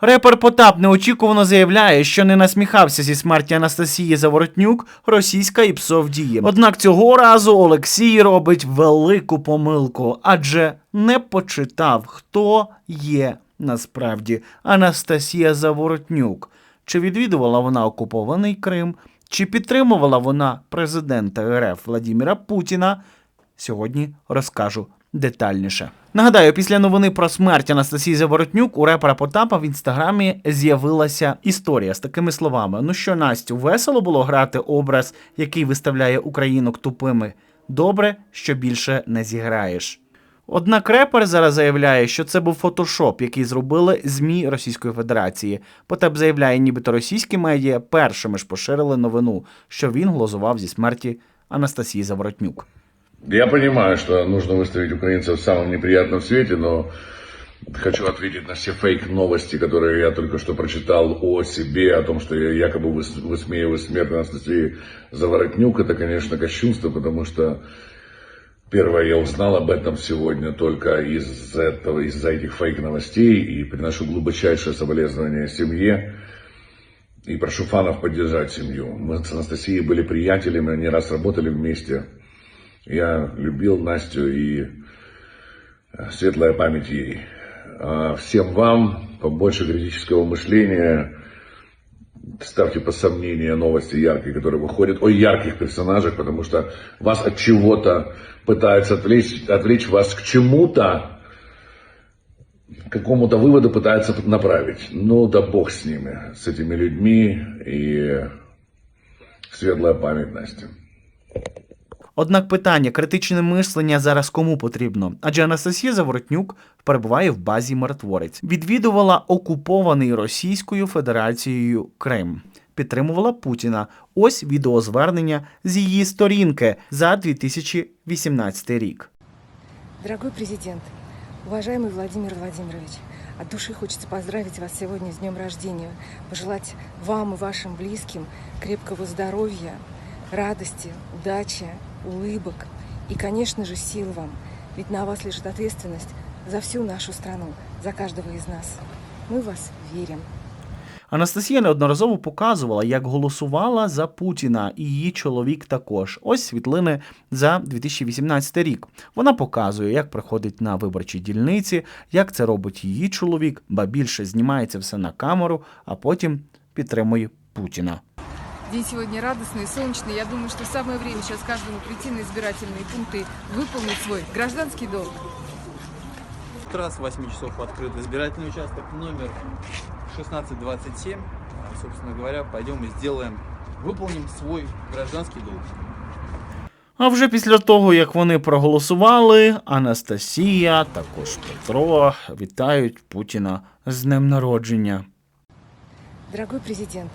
Репер Потап неочікувано заявляє, що не насміхався зі смерті Анастасії Заворотнюк, російська і псов діє. Однак цього разу Олексій робить велику помилку, адже не почитав, хто є насправді Анастасія Заворотнюк. Чи відвідувала вона окупований Крим, чи підтримувала вона президента РФ Владіміра Путіна? Сьогодні розкажу детальніше. Нагадаю, після новини про смерть Анастасії Заворотнюк у репера Потапа в інстаграмі з'явилася історія з такими словами: Ну що, Настю, весело було грати образ, який виставляє українок тупими. Добре, що більше не зіграєш. Однак репер зараз заявляє, що це був фотошоп, який зробили ЗМІ Російської Федерації. Потап заявляє, нібито російські медіа першими ж поширили новину, що він глузував зі смерті Анастасії Заворотнюк. Я понимаю, что нужно выставить украинцев в самом неприятном свете, но хочу ответить на все фейк-новости, которые я только что прочитал о себе, о том, что я якобы выс- высмеиваю смерть Анастасии Заворотнюк. Это, конечно, кощунство, потому что первое, я узнал об этом сегодня только из этого, из-за этих фейк-новостей и приношу глубочайшее соболезнование семье. И прошу фанов поддержать семью. Мы с Анастасией были приятелями, не раз работали вместе. Я любил Настю и э, светлая память ей. А Всем вам побольше критического мышления. Ставьте по сомнение новости яркие, которые выходят о ярких персонажах, потому что вас от чего-то пытаются отвлечь, отвлечь вас к чему-то, к какому-то выводу пытаются направить. Ну да бог с ними, с этими людьми и светлая память Насти. Однак питання критичне мислення зараз кому потрібно? Адже Анастасія Заворотнюк перебуває в базі миротворець, відвідувала окупований Російською Федерацією Крим. Підтримувала Путіна. Ось відеозвернення з її сторінки за 2018 рік. Дорогой президент, уважаемый Владимир Владимирович, от души хочется поздравить вас сегодня с днем рождения, пожелать вам и вашим близким крепкого здоровья, радости, удачи, улыбок и, конечно же, сил вам. Ведь на вас лежит ответственность за всю нашу страну, за каждого из нас. В вас верим. Анастасія неодноразово показувала, як голосувала за Путіна, і її чоловік також. Ось світлини за 2018 рік. Вона показує, як приходить на виборчі дільниці, як це робить її чоловік, ба більше знімається все на камеру, а потім підтримує Путіна. День сегодня радостный, солнечный. Я думаю, что самое время сейчас каждому прийти на избирательные пункты, выполнить свой гражданский долг. С утра с 8 часов открыт избирательный участок номер 1627. А, Собственно говоря, пойдем и сделаем, выполним свой гражданский долг. А вже після того, як вони проголосували, Анастасія, також Петро вітають Путіна з днем народження. Дорогой президент,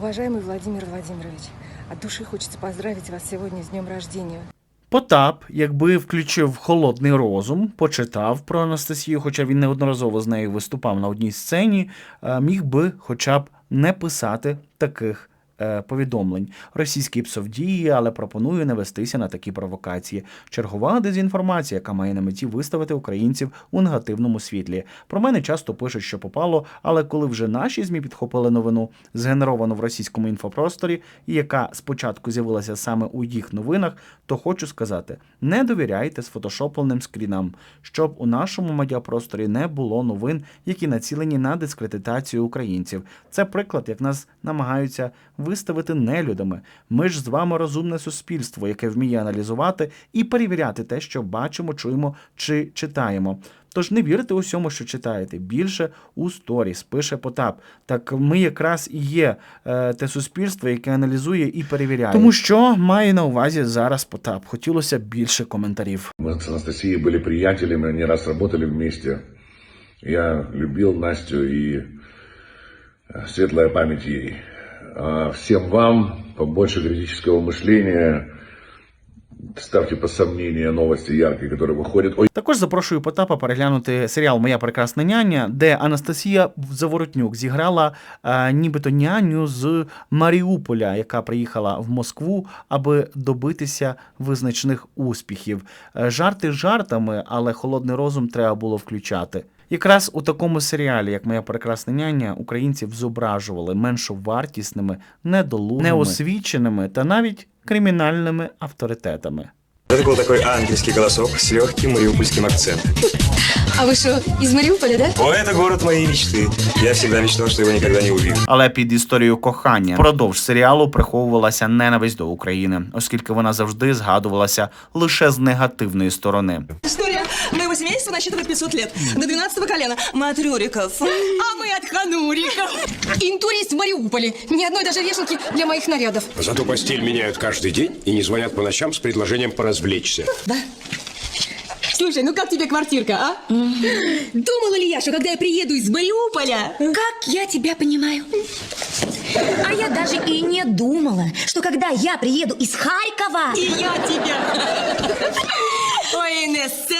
уважаемый Владимир Владимирович, от души хочется поздравить вас сегодня с днем рождения. Потап, якби включив холодний розум, почитав про Анастасію, хоча він неодноразово з нею виступав на одній сцені, е, міг би хоча б не писати таких. Е, Повідомлень російський псовдіє, але пропонує не вестися на такі провокації. Чергова дезінформація, яка має на меті виставити українців у негативному світлі. Про мене часто пишуть, що попало, але коли вже наші змі підхопили новину, згенеровану в російському інфопросторі, і яка спочатку з'явилася саме у їх новинах, то хочу сказати: не довіряйте сфотошопленим скрінам, щоб у нашому медіапросторі не було новин, які націлені на дискредитацію українців. Це приклад, як нас намагаються виставити нелюдами. Ми ж з вами розумне суспільство, яке вміє аналізувати і перевіряти те, що бачимо, чуємо чи читаємо. Тож не вірте усьому, що читаєте. Більше у сторіс пише Потап. Так ми якраз і є е, те суспільство, яке аналізує і перевіряє. Тому що має на увазі зараз Потап. Хотілося б більше коментарів. Мы с Анастасией были приятелями, не раз работали вместе. Я любил Настю и э, светлая память ей. Всем вам побольше критического мышления. Ставьте по сомнение новости яркие, которые выходят о Також запрошую Потапа переглянути серіал Моя прекрасна няня, де Анастасія Заворотнюк зіграла е, нібито няню з Маріуполя, яка приїхала в Москву, аби добитися визначних успіхів. Е, жарти жартами, але холодний розум треба було включати. Якраз у такому серіалі, як Моя прекрасна няня, українців зображували меншовартісними, недолугими, неосвіченими та навіть кримінальними авторитетами. Это был такой ангельский голосок с легким мариупольским акцентом. А вы что, из Мариуполя, да? О, это город моей мечты. Я всегда мечтал, что его никогда не увижу. Але під історією кохання впродовж серіалу приховувалася ненависть до України, оскільки вона завжди згадувалася лише з негативної сторони. История моего семейства насчитывает 500 лет. До 12 колена. Мы от Рюриков. А мы от Хануриков. Интурист в Мариуполе. Ни одной даже вешалки для моих нарядов. Зато постель меняют каждый день и не звонят по ночам с предложением поразвлечься. Слушай, ну как тебе квартирка, а? Думала ли я, что когда я приеду из Мариуполя... Как я тебя понимаю? А я даже и не думала, что когда я приеду из Харькова... И я тебя. Ой, несе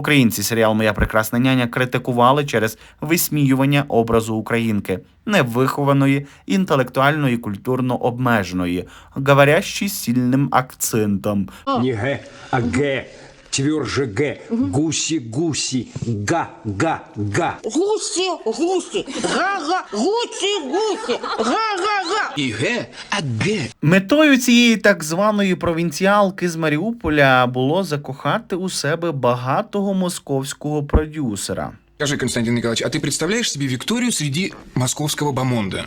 Українці серіал Моя прекрасна няня критикували через висміювання образу українки, невихованої, інтелектуально і культурно обмеженої, говорящі сильним акцентом. Ніге, Г, а Г. Тверже Г. Гуси-гуси. Га-га-га. Гуси, гуси, га-га, гуси, гуси, га-га-га. И Г, а Г. Метою цієї так званої провінціалки з Маріуполя було закохати у себе багатого московського продюсера. Скажи, Константин Николаевич, а ты представляешь себе Викторию среди московского бомонда?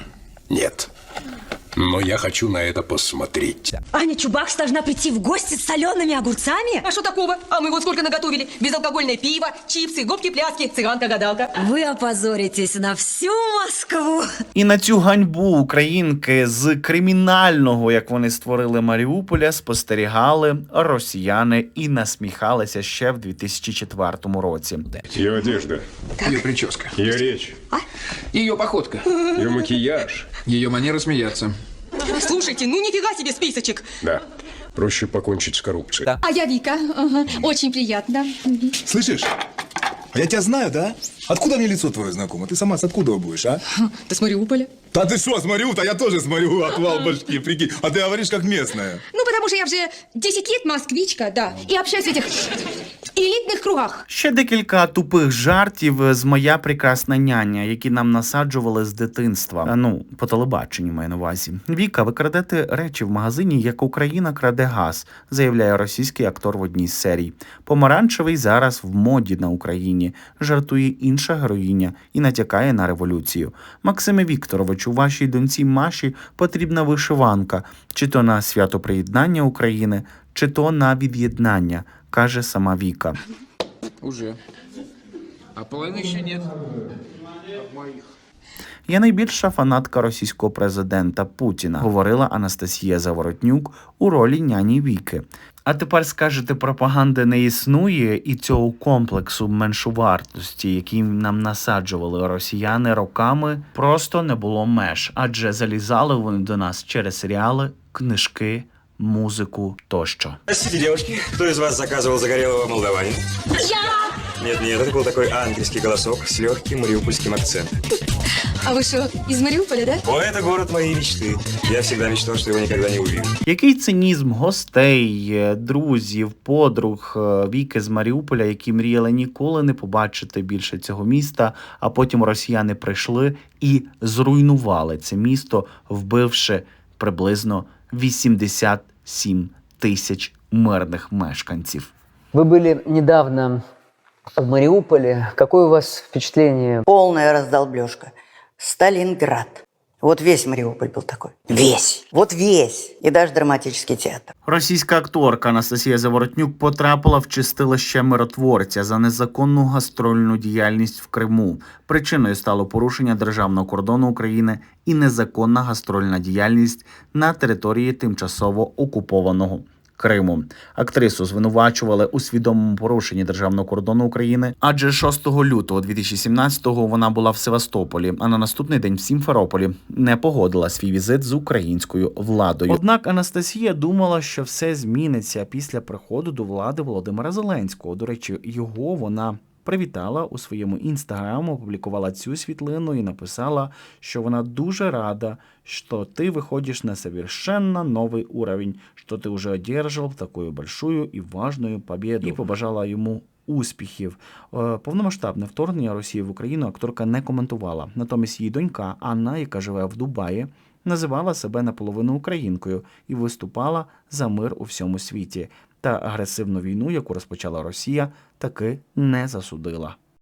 Нет. Но я хочу на это посмотреть. Аня Чубакс должна прийти в гости с солеными огурцами? А что такого? А мы вот сколько наготовили. Безалкогольное пиво, чипсы, губки-пляски, цыганка-гадалка. Вы опозоритесь на всю Москву. І на цю ганьбу українки з кримінального, як вони створили Маріуполя, спостерігали росіяни і насміхалися ще в 2004 році. Ее одежда, Ее прическа, ее речь, ее походка, ее макияж. ее манера смеяться. Слушайте, ну нифига себе списочек. Да. Проще покончить с коррупцией. А я Вика. Ага. Очень приятно. Слышишь? А я тебя знаю, да? Откуда мне лицо твое знакомо? Ты сама с откуда будешь, а? Ты с Мариуполя? Да ты что, смотрю, да я тоже смотрю, отвал башки, прикинь. А ты говоришь как местная. Ну, потому что я уже 10 лет москвичка, да. И общаюсь в этих элитных кругах. Ще декілька тупих жартів з моя прекрасна няня, які нам насаджували з дитинства. Ну, по телебаченню маю на увазі. Віка, ви крадете речі в магазині, як Україна краде газ, заявляє російський актор в одній з серій. Помаранчевий зараз в моді на Україні, жартує інша героїня і натякає на революцію. Максиме Вікторовичу, вашій доньці Маші потрібна вишиванка, чи то на свято приєднання України, чи то на від'єднання, каже сама Віка. Уже. А половины еще нет. Я найбільша фанатка російського президента Путіна, говорила Анастасія Заворотнюк у ролі няні Віки. А тепер скажете, пропаганди не існує і цього комплексу меншовартості, який нам насаджували росіяни роками, просто не було меж, адже залізали вони до нас через серіали, книжки, музику тощо. Простите, девушки, кто из вас заказывал загорелого молдаванина? Я! Нет-нет, это был такой ангельский голосок с легким мариупольским акцентом. А вы что, из Мариуполя, да? О, это город моей мечты. Я всегда мечтал, что его никогда не увижу. Який цинізм гостей, е, друзів, подруг е, Віки з Маріуполя, які мріяли ніколи не побачити більше цього міста, а потім росіяни прийшли і зруйнували це місто, вбивши приблизно 87 тисяч мирних мешканців. Вы были недавно в Мариуполе. Какое у вас впечатление? Полная раздолбежка. Сталинград. Вот весь Мариуполь был такой. Весь. Вот весь. И даже драматический театр. Російська акторка Анастасія Заворотнюк потрапила в чистилище миротворця за незаконну гастрольну діяльність в Криму. Причиною стало порушення державного кордону України і незаконна гастрольна діяльність на території тимчасово окупованого. Криму актрису звинувачували у свідомому порушенні державного кордону України, адже 6 лютого 2017-го вона була в Севастополі, а на наступний день в Сімферополі не погодила свій візит з українською владою. Однак Анастасія думала, що все зміниться після приходу до влади Володимира Зеленського. До речі, його вона привітала у своєму інстаграм, опублікувала цю світлину і написала, що вона дуже рада, що ти виходиш на совершенно новий уровень, що ти вже одержав таку большую і важную победу. І побажала йому успіхів. Е, Повномасштабне вторгнення Росії в Україну акторка не коментувала. Натомість її донька Анна, яка живе в Дубаї, називала себе наполовину українкою і виступала за мир у всьому світі. Та агресивну війну, яку розпочала Росія, таки не засудила.